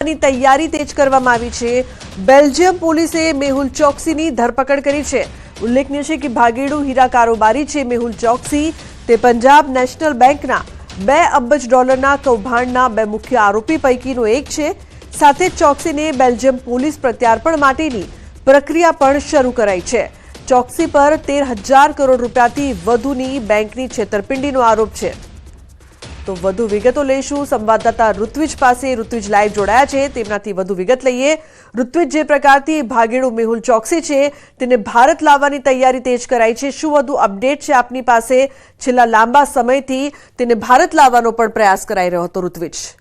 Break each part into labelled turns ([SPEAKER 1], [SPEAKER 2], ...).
[SPEAKER 1] ની તૈયારી તેજ કરવામાં આવી છે. બેલ્જિયમ પોલીસે મેહુલ ચોકસીની ધરપકડ કરી છે. ઉલ્લેખનીય છે કે ભાગેડુ હીરા કારોબારી છે મેહુલ ચોકસી. તે પંજાબ નેશનલ બેંકના બે અબજ ડોલરના કૌભાંડના બે મુખ્ય આરોપી પૈકીનો એક છે. સાથે ચોકસીને બેલ્જિયમ પોલીસ પ્રત્યાર્પણ માટેની પ્રક્રિયા પણ શરૂ કરાઈ છે. ચોકસી પર તેર હજાર કરોડ રૂપિયાથી વધુની બેંકની છેતરપિંડીનો આરોપ છે. તો વધુ વિગતો લઈશું. સંવાદદાતા ઋત્વિજ પાસે ઋત્વિજ લાઈવ જોડાયા છે. તેમનાથી વધુ વિગત લઈએ. ઋત્વિજ, જે પ્રકારથી ભાગેડુ મેહુલ ચોકસી છે, તેને ભારત લાવવાની તૈયારી તેજ કરાઈ છે. શું વધુ અપડેટ છે આપની પાસે? છેલ્લા લાંબા સમયથી તેને ભારત લાવવાનો પણ પ્રયાસ કરાઈ રહ્યો હતો ઋત્વિજ.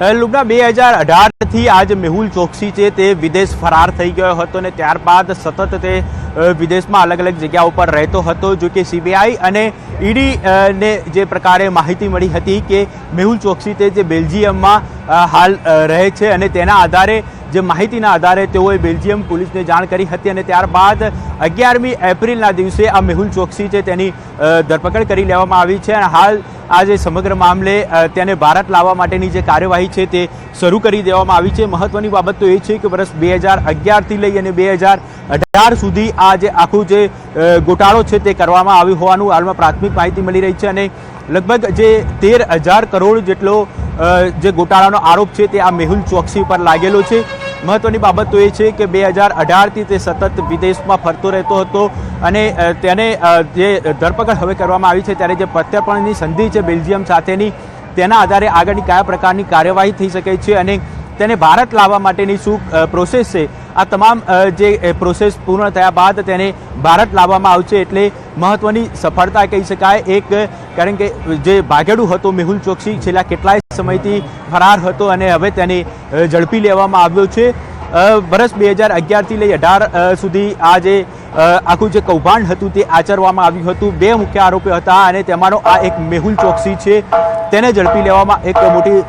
[SPEAKER 2] લુગના બે હજાર અઢારથી આજ મેહુલ ચોકસી છે, તે વિદેશ ફરાર થઈ ગયો હતો અને ત્યારબાદ સતત તે વિદેશમાં અલગ અલગ જગ્યા ઉપર રહેતો હતો, જો કે સીબીઆઈ અને ઈડી ને જે પ્રકારે માહિતી મળી હતી કે મેહુલ ચોકસી તે જે બેલ્જિયમમાં હાલ રહે છે અને તેના આધારે જે માહિતીના આધારે તેઓએ બેલ્જિયમ પોલીસને જાણ કરી હતી અને ત્યારબાદ અગિયારમી એપ્રિલના દિવસે આ મેહુલ ચોકસી છે તેની ધરપકડ કરી લેવામાં આવી છે અને હાલ આ જે સમગ્ર મામલે તેને ભારત લાવવા માટેની જે કાર્યવાહી છે તે શરૂ કરી દેવામાં આવી છે. મહત્વની બાબત તો એ છે કે વર્ષ બે હજાર અગિયારથી લઈ અને બે હજાર અઢાર સુધી આ જે આખું જે ગોટાળો છે તે કરવામાં આવ્યું હોવાનું હાલમાં પ્રાથમિક માહિતી મળી રહી છે અને લગભગ જે તેર હજાર કરોડ જેટલો જે ગોટાળાનો આરોપ છે તે આ મેહુલ ચોકસી પર લાગેલો છે. મહત્વની બાબત તો એ છે કે બે હજાર અઢારથી તે સતત વિદેશમાં ફરતો રહેતો હતો અને તેને જે ધરપકડ હવે કરવામાં આવી છે ત્યારે જે પ્રત્યાર્પણની સંધિ છે બેલ્જિયમ સાથેની, તેના આધારે આગળની કયા પ્રકારની કાર્યવાહી થઈ શકે છે અને તેને ભારત લાવવા માટેની શું પ્રોસેસ છે? આ તમામ જે પ્રોસેસ પૂર્ણ થયા બાદ તેને ભારત લાવવામાં આવશે એટલે મહત્વની સફળતા કહી શકાય. એક, કારણ કે જે ભાગેડું હતો મેહુલ ચોકસી, છેલ્લા કેટલાય સમયથી ફરાર હતો અને હવે તેને ઝડપી લેવામાં આવ્યો છે. વર્ષ બે હજાર અગિયારથી લઈ અઢાર સુધી આ જે આખું જે કૌભાંડ હતું તે આચરવામાં આવ્યું હતું. બે મુખ્ય આરોપી હતા અને તેમાંનો આ એક મેહુલ ચોકસી છે. તેને ઝડપી લેવામાં એક મોટી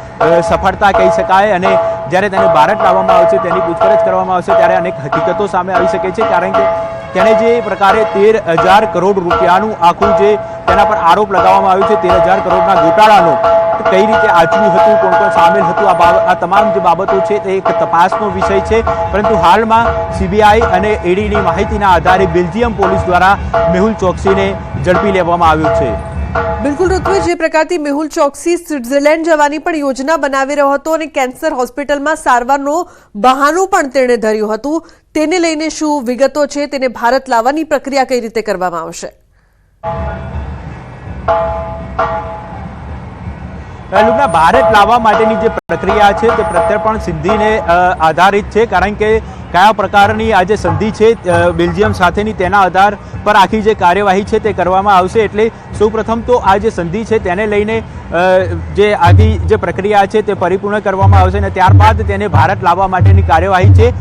[SPEAKER 2] સફળતા કહી શકાય અને જ્યારે તેને ભારત લાવવામાં આવશે, તેની પૂછપરછ કરવામાં આવશે, ત્યારે અનેક હકીકતો સામે આવી શકે છે. કારણ કે તેણે જે પ્રકારે તેર હજાર કરોડ રૂપિયાનું આખું જે તેના પર આરોપ લગાવવામાં આવ્યો છે, તેર હજાર કરોડના ગોટાળાનો કઈ રીતે આચર્યું હતું, કોણ કોણ સામેલ હતું, આ બાબત આ તમામ જે બાબતો છે, તે એક તપાસનો વિષય છે. પરંતુ હાલમાં સીબીઆઈ અને ઈડીની માહિતીના આધારે બેલ્જિયમ પોલીસ દ્વારા મેહુલ ચોકસીને ઝડપી લેવામાં આવ્યો છે.
[SPEAKER 1] બિલકુલ, ઋત્વિજ, જે પ્રકારથી મેહુલ ચોકસી સ્વિટ્ઝરલેન્ડ જવાની પણ યોજના બનાવી રહ્યો હતો અને કેન્સર હોસ્પિટલમાં સારવારનો બહાનું પણ તેણે ધર્યું હતું. તેને લઈને શું વિગતો છે, તેને ભારત લાવવાની પ્રક્રિયા કઈ રીતે કરવામાં આવશે?
[SPEAKER 2] ભારત લાવવા માટેની જે પ્રક્રિયા છે, તે પ્રત્યર્પણ સિદ્ધિને આધારિત છે, કારણ કે કયા પ્રકારની આ જે સંધિ છે બેલ્જિયમ સાથેની તેના આધાર પર આખી જે કાર્યવાહી છે તે કરવામાં આવશે. એટલે સૌપ્રથમ તો આ જે સંધિ છે તેને લઈને જે આખી જે પ્રક્રિયા છે તે પરિપૂર્ણ કરવામાં આવશે અને ત્યારબાદ તેને ભારત લાવવા માટેની કાર્યવાહી છે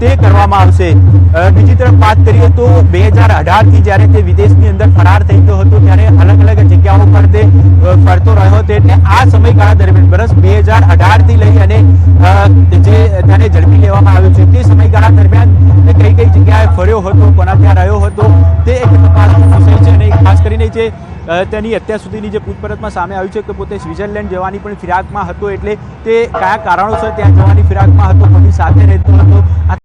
[SPEAKER 2] તે કરવામાં આવશે. બીજી તરફ વાત કરીએ તો બે હજાર અઢારથી જ્યારે તે વિદેશની અંદર ફરાર થઈ હતો, ત્યારે અલગ અલગ જગ્યાઓ પર તે ફરતો રહ્યો હતો. એટલે આ સમયગાળા દરમિયાન વર્ષ બે હજાર અઢારથી લઈ અને જે તેને ઝડપી લેવામાં આવ્યો છે, તે સમયગાળા દરમિયાન કઈ કઈ જગ્યાએ ફર્યો હતો, કોના ત્યાં રહ્યો હતો, તે એક તપાસનો વિષય છે અને ખાસ કરીને જે તેની અત્યાર સુધીની જે પૂછપરછમાં સામે આવ્યું છે કે પોતે સ્વિટરલેન્ડ જવાની પણ ફિરાકમાં હતો, એટલે તે કયા કારણોસર ત્યાં જવાની ફિરાકમાં હતો, કોની સાથે રહેતો હતો